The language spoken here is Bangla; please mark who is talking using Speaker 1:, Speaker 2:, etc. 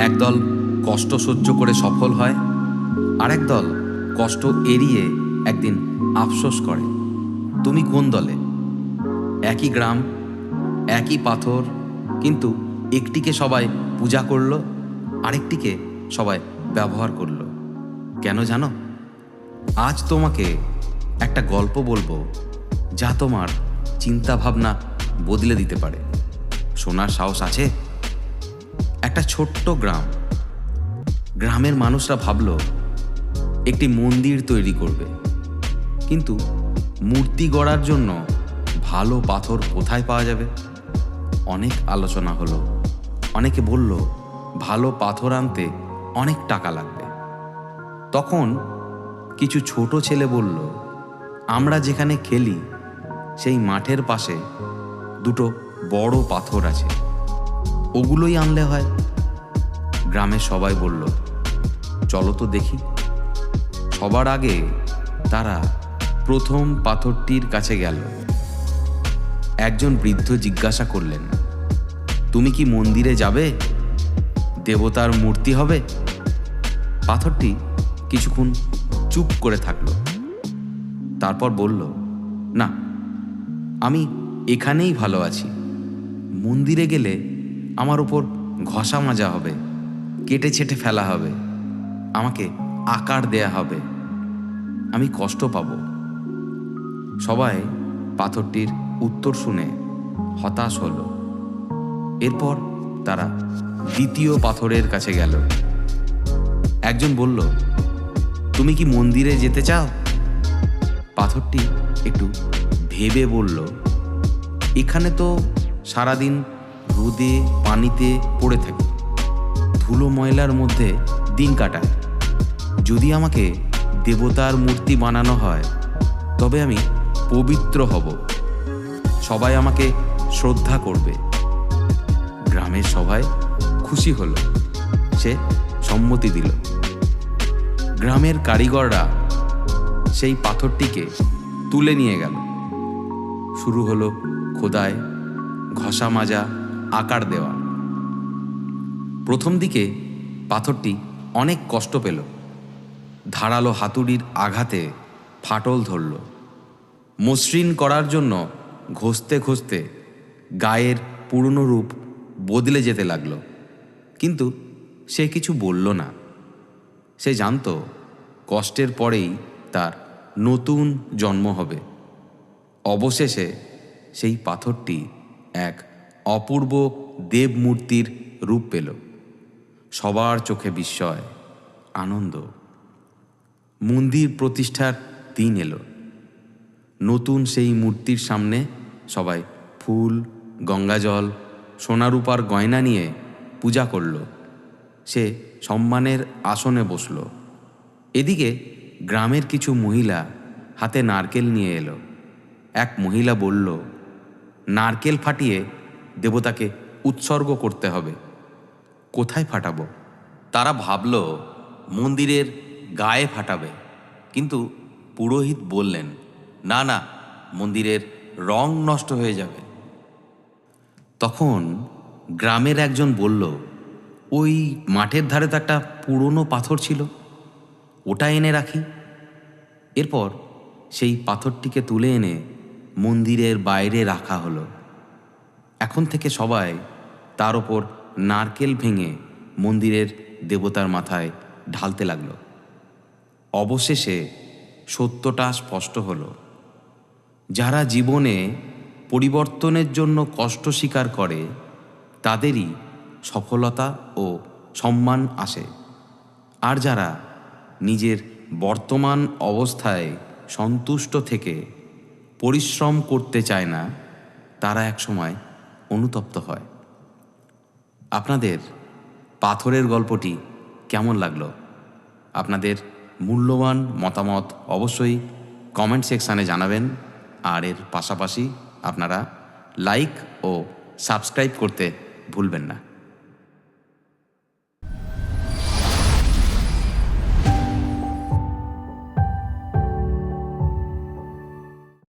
Speaker 1: একদল কষ্ট সহ্য করে সফল হয়, আরেক দল কষ্ট এড়িয়ে একদিন আফসোস করে। তুমি কোন দলে? একই গ্রাম, একই পাথর, কিন্তু একটিকে সবাই পূজা করল, আরেকটিকে সবাই ব্যবহার করল। কেন জানো? আজ তোমাকে একটা গল্প বলব, যা তোমার চিন্তাভাবনা বদলে দিতে পারে। শোনার সাহস আছে? একটা ছোট্ট গ্রাম। গ্রামের মানুষরা ভাবলো, একটি মন্দির তৈরি করবে। কিন্তু মূর্তি গড়ার জন্য ভালো পাথর কোথায় পাওয়া যাবে? অনেক আলোচনা হলো। অনেকে বলল, ভালো পাথর আনতে অনেক টাকা লাগবে। তখন কিছু ছোট ছেলে বলল, আমরা যেখানে খেলি, সেই মাঠের পাশে দুটো বড় পাথর আছে। ওগুলোই আনলে হয়। গ্রামের সবাই বলল, চলো তো দেখি। সবার আগে তারা প্রথম পাথরটির কাছে গেল। একজন বৃদ্ধ জিজ্ঞাসা করলেন, তুমি কি মন্দিরে যাবে? দেবতার মূর্তি হবে? পাথরটি কিছুক্ষণ চুপ করে থাকল। তারপর বলল, না, আমি এখানেই ভালো আছি। মন্দিরে গেলে আমার উপর ঘষা মাজা হবে। কেটে ছেটে ফেলা হবে। আমাকে আকার দেয়া হবে। আমি কষ্ট পাব। সবাই পাথরটির উত্তর শুনে হতাশ হলো। এরপর তারা দ্বিতীয় পাথরের কাছে গেল। একজন বলল, তুমি কি মন্দিরে যেতে চাও? পাথরটি একটু ভেবে বলল, এখানে তো সারাদিন রোদে, পানিতে পড়ে থাকি। ধুলো ময়লার মধ্যে দিন কাটায়। যদি আমাকে দেবতার মূর্তি বানানো হয়, তবে আমি পবিত্র হব। সবাই আমাকে শ্রদ্ধা করবে। গ্রামের সবাই খুশি হল। সে সম্মতি দিল। গ্রামের কারিগররা সেই পাথরটিকে তুলে নিয়ে গেল। শুরু হলো খোদায় ঘষা মাজা, আকার দেওয়া। প্রথম দিকে পাথরটি অনেক কষ্ট পেল। ধারালো হাতুড়ির আঘাতে ফাটল ধরল। মসৃণ করার জন্য ঘষতে ঘষতে গায়ের পুরনো রূপ বদলে যেতে লাগল। কিন্তু সে কিছু বলল না। সে জানতো কষ্টের পরেই তার নতুন জন্ম হবে। অবশেষে সেই পাথরটি এক অপূর্ব দেবমূর্তির রূপ পেল। সবার চোখে বিস্ময়, আনন্দ। মন্দির প্রতিষ্ঠার দিন এলো। নতুন সেই মূর্তির সামনে সবাই ফুল, গঙ্গাজল, সোনারূপার গয়না নিয়ে পূজা করল। সে সম্মানের আসনে বসল। এদিকে গ্রামের কিছু মহিলা হাতে নারকেল নিয়ে এলো। এক মহিলা বলল, নারকেল ফাটিয়ে দেবতাকে উৎসর্গ করতে হবে। কোথায় ফাটাবো? তারা ভাবল, মন্দিরের গায়ে ফাটাবে। কিন্তু পুরোহিত বললেন, না না, মন্দিরের রং নষ্ট হয়ে যাবে। তখন গ্রামের একজন বলল, ওই মাঠের ধারে তো একটা পুরনো পাথর ছিল, ওটা এনে রাখি। এরপর সেই পাথরটিকে তুলে এনে মন্দিরের বাইরে রাখা হলো। এখন থেকে সবাই তার ওপর নারকেল ভেঙে মন্দিরের দেবতার মাথায় ঢালতে লাগল। অবশেষে সত্যটা স্পষ্ট হল। যারা জীবনে পরিবর্তনের জন্য কষ্ট স্বীকার করে, তাদেরই সফলতা ও সম্মান আসে। আর যারা নিজের বর্তমান অবস্থায় সন্তুষ্ট থেকে পরিশ্রম করতে চায় না, তারা একসময় অনুতপ্ত হয়। আপনাদের পাথরের গল্পটি কেমন লাগল? আপনাদের মূল্যবান মতামত অবশ্যই কমেন্ট সেকশানে জানাবেন। আর এর পাশাপাশি আপনারা লাইক ও সাবস্ক্রাইব করতে ভুলবেন না।